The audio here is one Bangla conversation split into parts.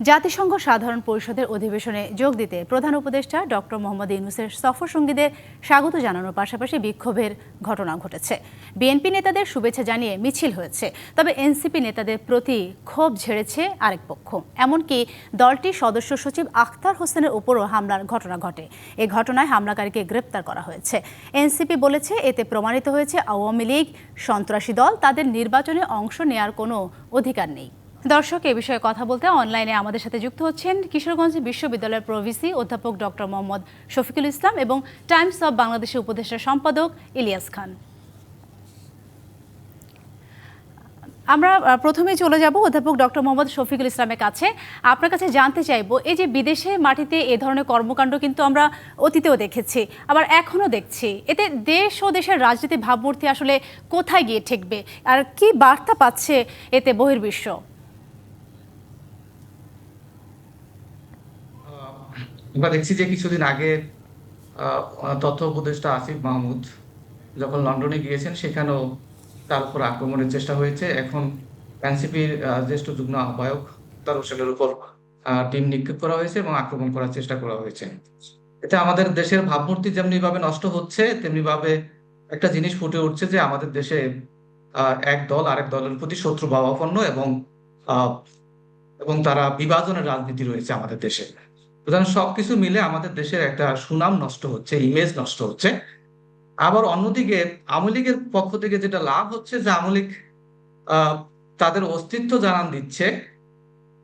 জাতিসংঘ সাধারণ পরিষদের অধিবেশনে যোগ দিতে প্রধান উপদেষ্টা ডক্টর মোহাম্মদ ইউনুসের সফর সঙ্গীদের স্বাগত জানানোর পাশাপাশি বিক্ষোভের ঘটনা ঘটেছে। বিএনপি নেতাদের শুভেচ্ছা জানিয়ে মিছিল হয়েছে, তবে এনসিপি নেতাদের প্রতি ক্ষোভ ঝেড়েছে আরেক পক্ষ। এমনকি দলটির সদস্য সচিব আখতার হোসেনের উপরও হামলার ঘটনা ঘটে। এ ঘটনায় হামলাকারীকে গ্রেপ্তার করা হয়েছে। এনসিপি বলেছে, এতে প্রমাণিত হয়েছে আওয়ামী লীগ, সন্ত্রাসী দল, তাদের নির্বাচনে অংশ নেয়ার কোনো অধিকার নেই। দর্শক এ বিষয়ে কথা বলতে অনলাইনে আমাদের সাথে যুক্ত হচ্ছেন কিশোরগঞ্জ বিশ্ববিদ্যালয়ের প্রভিসি অধ্যাপক ডক্টর মোহাম্মদ শফিকুল ইসলাম এবং টাইমস অব বাংলাদেশের উপদেষ্টা সম্পাদক ইলিয়াস খান। আমরা আহ, প্রথমেই চলে যাব অধ্যাপক ডক্টর মোহাম্মদ শফিকুল ইসলামের কাছে। আপনার কাছে জানতে চাইব এই যে বিদেশে মাটিতে এ ধরনের কর্মকাণ্ড কিন্তু আমরা অতীতেও দেখেছি আবার এখনও দেখছি। এতে দেশ ও দেশের রাজনীতি ভাবমূর্তি আসলে কোথায় গিয়ে ঠেকবে? আর কি বার্তা পাচ্ছে এতে বহির্বিশ্ব? আমরা দেখছি যে কিছুদিন আগে তথ্য উপদেষ্টা আসিফ মাহমুদ যখন লন্ডনে গিয়েছেন, সেখানেও তার উপর আক্রমণের চেষ্টা হয়েছে। এখন এনসিপির জ্যেষ্ঠ যুগ্ম আহ্বায়ক তার হোসেনের উপর টিম নিক্ষেপ করা হয়েছে এবং আক্রমণ করার চেষ্টা করা হয়েছে। এতে আমাদের দেশের ভাবমূর্তি যেমনি ভাবে নষ্ট হচ্ছে তেমনি ভাবে একটা জিনিস ফুটে উঠছে যে আমাদের দেশে এক দল আরেক দলের প্রতি শত্রু ভাবাপন্ন এবং এবং তারা বিভাজনের রাজনীতি রয়েছে আমাদের দেশে। সুতরাং সবকিছু মিলে আমাদের দেশের একটা সুনাম নষ্ট হচ্ছে ইমেজ নষ্ট হচ্ছে। আবার অন্যদিকে আওয়ামী লীগের পক্ষ থেকে যেটা লাভ হচ্ছে যে আওয়ামী লীগ তাদের অস্তিত্ব জানান দিচ্ছে।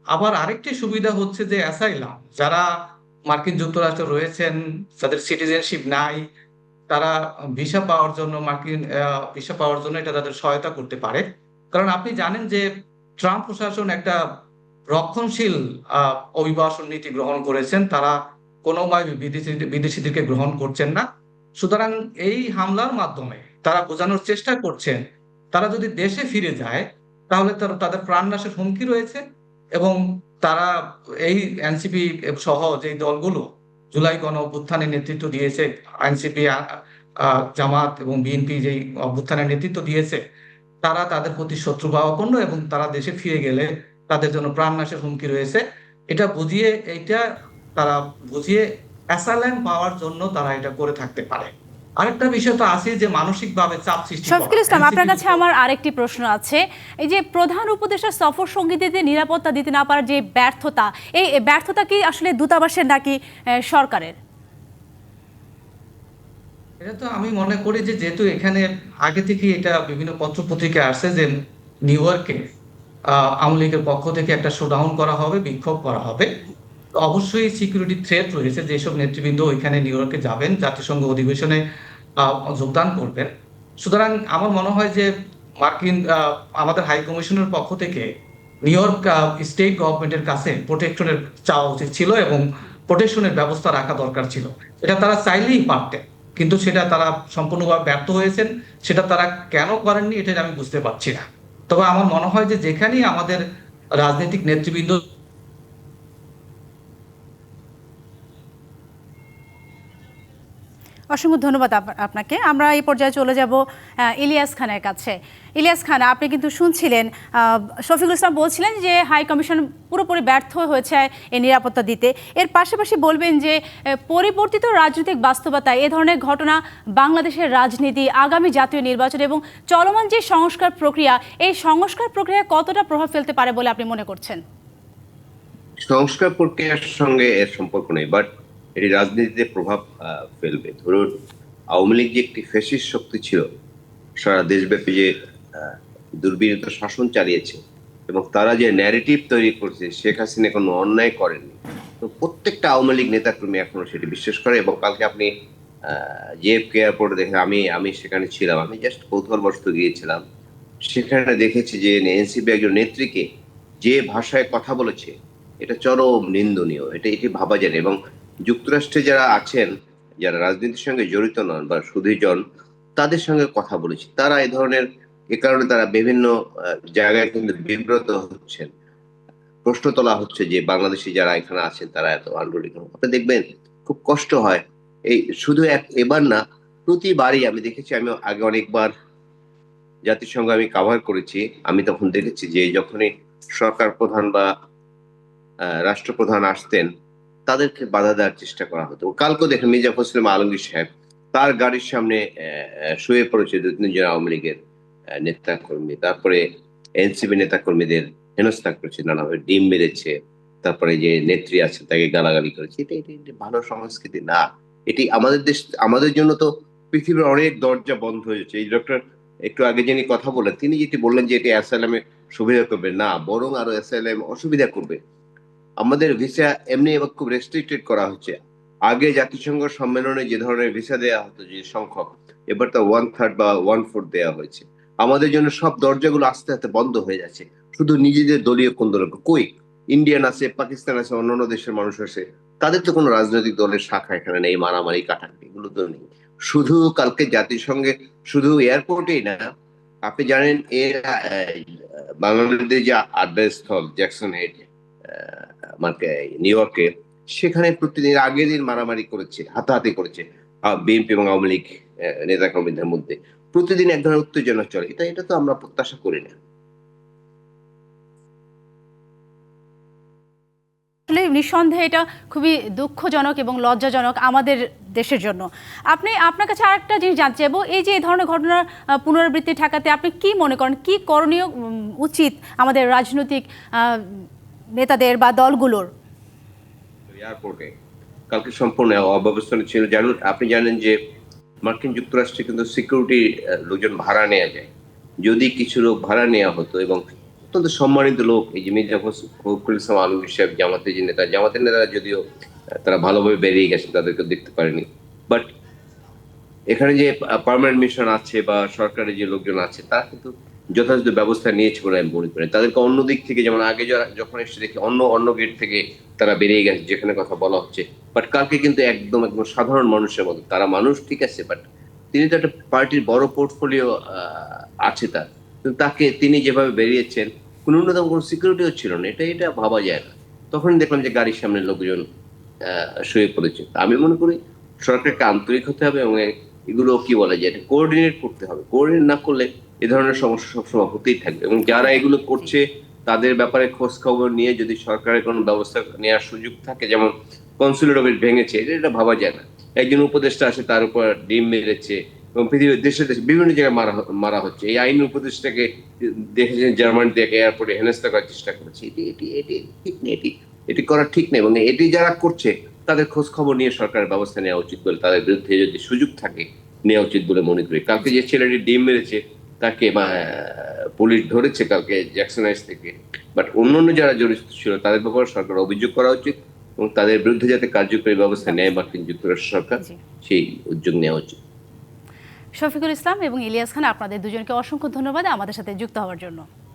আবার আরেকটি সুবিধা হচ্ছে যে অ্যাসাইলাম যারা মার্কিন যুক্তরাষ্ট্রে রয়েছেন, তাদের সিটিজেনশিপ নাই, তারা ভিসা পাওয়ার জন্য মার্কিন ভিসা পাওয়ার জন্য এটা তাদের সহায়তা করতে পারে। কারণ আপনি জানেন যে ট্রাম্প প্রশাসন একটা রক্ষণশীল অভিবাসন নীতি গ্রহণ করেছেন, তারা কোনোভাবে বিদেশি, বিদেশিদেরকে গ্রহণ করছেন না। সুতরাং এই হামলার মাধ্যমে তারা বোঝানোর চেষ্টা করছেন, তারা যদি দেশে ফিরে যায়, তাহলে তার, তাদের প্রাণনাশের হুমকি রয়েছে এবং তারা এই এনসিপি সহ যে দলগুলো জুলাই গণ অভ্যুত্থানের নেতৃত্ব দিয়েছে, এনসিপি জামাত এবং বিএনপি যেই অভ্যুত্থানের নেতৃত্ব দিয়েছে, তারা তাদের প্রতি শত্রুভাবাপন্ন এবং তারা দেশে ফিরে গেলে তাদের জন্য প্রাণনাশের হুমকি রয়েছে। এটা বুঝিয়ে এটা তারা বুঝিয়ে অ্যাসাইলাম পাওয়ার জন্য তারা এটা করে থাকতে পারে। আরেকটা বিষয় তো আছে যে মানসিকভাবে চাপ সৃষ্টি শফিকুল ইসলাম আপনার কাছে আমার আরেকটি প্রশ্ন আছে। এই যে প্রধান উপদেষ্টা সফর সঙ্গীদের নিরাপত্তা দিতে না পারার যে ব্যর্থতা এই ব্যর্থতা কি আসলে দূতাবাসের নাকি সরকারের? এটা তো আমি মনে করি যে যেহেতু এখানে আগে থেকে এটা বিভিন্ন পত্র পত্রিকায় আসছে যে নিউ ইয়র্কে আওয়ামী লীগের পক্ষ থেকে একটা শোডাউন করা হবে, বিক্ষোভ করা হবে। অবশ্যই সিকিউরিটি থ্রেট রয়েছে, যেসব নেতৃবৃন্দ ওইখানে নিউ ইয়র্কে যাবেন, জাতিসংঘ অধিবেশনে যোগদান করবেন। সুতরাং আমার মনে হয় যে মার্কিন আমাদের হাই কমিশনের পক্ষ থেকে নিউ ইয়র্ক স্টেট গভর্নমেন্টের কাছে প্রোটেকশনের চাওয়া উচিত ছিল এবং প্রোটেকশনের ব্যবস্থা রাখা দরকার ছিল। এটা তারা চাইলেই পারতেন কিন্তু সেটা তারা সম্পূর্ণভাবে ব্যর্থ হয়েছেন। সেটা তারা কেন করেননি, এটা আমি বুঝতে পারছি না। তবে আমার মনে হয় যে যেখানেই আমাদের রাজনৈতিক নেতৃবৃন্দ অসংখ্য ধন্যবাদ আপ- আপনাকে। আমরা এই পর্যায়ে চলে যাব ইলিয়াস খানের কাছে। ইলিয়াস খান, আপনি কিন্তু শুনছিলেন শফিকুল ইসলাম বলছিলেন যে হাই কমিশন পুরোপুরি ব্যর্থ হয়েছে এই নিরাপত্তা দিতে। এর পাশাপাশি বলবেন যে পরিবর্তিত রাজনৈতিক বাস্তবতা, এ ধরনের ঘটনা বাংলাদেশের রাজনীতি, আগামী জাতীয় নির্বাচন এবং চলমান যে সংস্কার প্রক্রিয়া, এই সংস্কার প্রক্রিয়া কতটা প্রভাব ফেলতে পারে বলে আপনি মনে করছেন? সংস্কার প্রক্রিয়ার সঙ্গে এর সম্পর্ক নেই বাট এটি রাজনীতিতে প্রভাব ফেলবে। ধরুন, আওয়ামী লীগ যে একটি ফেসিস শক্তি ছিল, সারা দেশব্যাপী যে দুর্বিনীত শাসন চালিয়েছে এবং তারা যে ন্যারেটিভ তৈরি করছে, শেখ হাসিনা কোনো অন্যায় করেনি তো প্রত্যেকটা আওয়ামী লীগ নেতাকর্মী এখনও সেটি বিশ্বাস করে এবং কালকে আপনি জেএফ কে এয়ারপোর্টে দেখেন আমি আমি সেখানে ছিলাম। আমি জাস্ট কৌতূহলবশত গিয়েছিলাম। সেখানে দেখেছি যে এনসিপি একজন নেত্রীকে যে ভাষায় কথা বলেছে, এটা চরম নিন্দনীয়। এটা, এটি ভাবা যায় এবং যুক্তরাষ্ট্রে যারা আছেন, যারা রাজনীতির সঙ্গে জড়িত নন বা সুধীজন, তাদের সঙ্গে কথা বলেছি। তারা এই ধরনের, এ কারণে তারা বিভিন্ন জায়গায় কিন্তু বিব্রত হচ্ছেন। প্রশ্ন তোলা হচ্ছে যে বাংলাদেশি যারা এখানে আছেন, তারা এত আন্দোলন কেন? আপনি দেখবেন, খুব কষ্ট হয়। এই শুধু এক, এবার না, প্রতিবারই আমি দেখেছি, আমি আগে অনেকবার জাতিসংঘ আমি কাভার করেছি। আমি তখন দেখেছি যে যখনই সরকার প্রধান বা রাষ্ট্রপ্রধান আসতেন তাদেরকে বাধা দেওয়ার চেষ্টা করা হতো। কালকে দেখেন মির্জা ফসলিম আলমগীর সাহেব তার গাড়ির সামনে শুয়ে পড়েছে দু তিনজন আওয়ামী লীগের নেতা কর্মী তারপরে এনসিপি নেতা কর্মীদের হেনস্থা করেছে, নানাভাবে ডিম মেরেছে, তারপরে যে নেত্রী আছে তাকে গালাগালি করেছে। এটা এটা ভালো সংস্কৃতি না। এটি আমাদের দেশ, আমাদের জন্য তো পৃথিবীর অনেক দরজা বন্ধ হয়েছে এই ডক্টর একটু আগে যিনি কথা বললেন তিনি যেটি বললেন যে এটি অ্যাসাইলামে সুবিধা করবে। না, বরং আরও অ্যাসাইলাম অসুবিধা করবে। আমাদের ভিসা এমনি এবার খুব রেস্ট্রিক্টেড করা হচ্ছে। আগে জাতিসংঘ সম্মেলনে যে ধরনের ভিসা দেওয়া হতো, যে সংখ্যক, এবার তা ওয়ান থার্ড বা ওয়ান ফোর্থ দেওয়া হয়েছে। আমাদের জন্য সব দরজাগুলো আস্তে আস্তে বন্ধ হয়ে যাচ্ছে। শুধু নিজেদের দলীয় কোন্দলক। কই? ইন্ডিয়ান আছে পাকিস্তান আছে, অন্যান্য দেশের মানুষ আছে। তাদের তো কোনো রাজনৈতিক দলের শাখা এখানে নেই, মারামারি, কাটাকাটি, এগুলো তো নেই। শুধু কালকে জাতিসংঘে, শুধু এয়ারপোর্টেই না, আপনি জানেন এর বাংলাদেশের যে আড্ডা স্থল জ্যাকসন হেড নিউ ইয়র্কে সেখানে প্রতিদিন আগের দিন মারামারি করেছে, হাতাহাতি করেছে বিএনপি এবং আওয়ামী লীগ নেতা কর্মীদের মধ্যে। প্রতিদিন এক ধরনের উত্তেজনা চলে। এটা এটা তো আমরা প্রত্যাশা করি না। আসলে নিঃসন্দেহে এটা খুবই দুঃখজনক এবং লজ্জাজনক আমাদের দেশের জন্য। আপনি, আপনার কাছে আরেকটা জিনিস জানতে চাইব। এই যে এই ধরনের ঘটনার পুনরাবৃত্তি ঠেকাতে আপনি কি মনে করেন? কি করণীয় উচিত আমাদের রাজনৈতিক নেতাদের বা দলগুলোর। এয়ারপোর্টে কালকে সম্পূর্ণ অব্যবস্থানে ছিল। জানুন, আপনি জানেন যে মার্কিন যুক্তরাষ্ট্রে কিন্তু সিকিউরিটি লোকজন ভাড়া নেওয়া যায়। যদি কিছু লোক ভাড়া নেওয়া হতো এবং অত্যন্ত সম্মানিত লোক, এই যে মির্জা ফখরুল ইসলাম, আলমগীর সাহেব, জামাতের যে নেতা, জামাতের নেতারা যদিও তারা ভালোভাবে বেরিয়ে গেছে তাদেরকে দেখতে পারেনি। বাট এখানে যে পার্মানেন্ট মিশন আছে বা সরকারের যে লোকজন আছে, তারা কিন্তু যথাযথ ব্যবস্থা নিয়েছে বলে আমি মনে করি তাদেরকে অন্য দিক থেকে যেমন আগে যখন এসে দেখি অন্য অন্য গেট থেকে তারা বেরিয়ে গেছে, যেখানে কথা বলা হচ্ছে। বাট কালকে কিন্তু একদম একদম সাধারণ মানুষের মতো, তারা মানুষ ঠিক আছে বাট তিনি তো একটা পার্টির বড় পোর্টফোলিও আছে তার। তাকে তিনি যেভাবে বেরিয়েছেন, কোনো ন্যূনতম কোনো সিকিউরিটিও ছিল না, এটা এটা ভাবা যায় না। তখন দেখলাম যে গাড়ির সামনে লোকজন শুয়ে পড়েছে। আমি মনে করি সরকারকে আন্তরিক হতে হবে এবং এগুলো কি বলা যায় এটা কোঅর্ডিনেট করতে হবে। কোঅর্ডিনেট না করলে এ ধরনের সমস্যা সবসময় হতেই থাকবে। এবং যারা এগুলো করছে, তাদের ব্যাপারে খোঁজ খবর নিয়ে যদি সরকারের কোনো ব্যবস্থা নেওয়ার সুযোগ থাকে, যেমন কনসুলেট অফিস ভেঙেছে, এটা এটা ভাবা যায় না। একজন উপদেষ্টা আসে তার উপর ডিম মেরেছে এবং পৃথিবীর দেশে দেশে বিভিন্ন জায়গায় মারা মারা হচ্ছে। এই আইন উপদেষ্টাকে দেখেছেন জার্মানি থেকে এয়ারপোর্টে হেনস্থা করার চেষ্টা করেছে। এটি এটি এটি ঠিক এটি এটি করা ঠিক নেই। এবং এটি যারা করছে তাদের খোঁজ খবর নিয়ে সরকারের ব্যবস্থা নেওয়া উচিত বলে তাদের বিরুদ্ধে যদি সুযোগ থাকে নেওয়া উচিত বলে মনে করি। কালকে যে ছেলেটি ডিম মেরেছে তাকে পুলিশ ধরেছে কালকে জ্যাকসন হাইস থেকে। বাট অন্যান্য যারা জড়িত ছিল তাদের ব্যাপারে সরকার অভিযোগ করা উচিত এবং তাদের বিরুদ্ধে যাতে কার্যকরী ব্যবস্থা নেয় মার্কিন যুক্তরাষ্ট্র সরকার সেই উদ্যোগ নেওয়া উচিত। শফিকুল ইসলাম এবং ইলিয়াস খান আপনাদের দুজনকে অসংখ্য ধন্যবাদ আমাদের সাথে যুক্ত হওয়ার জন্য।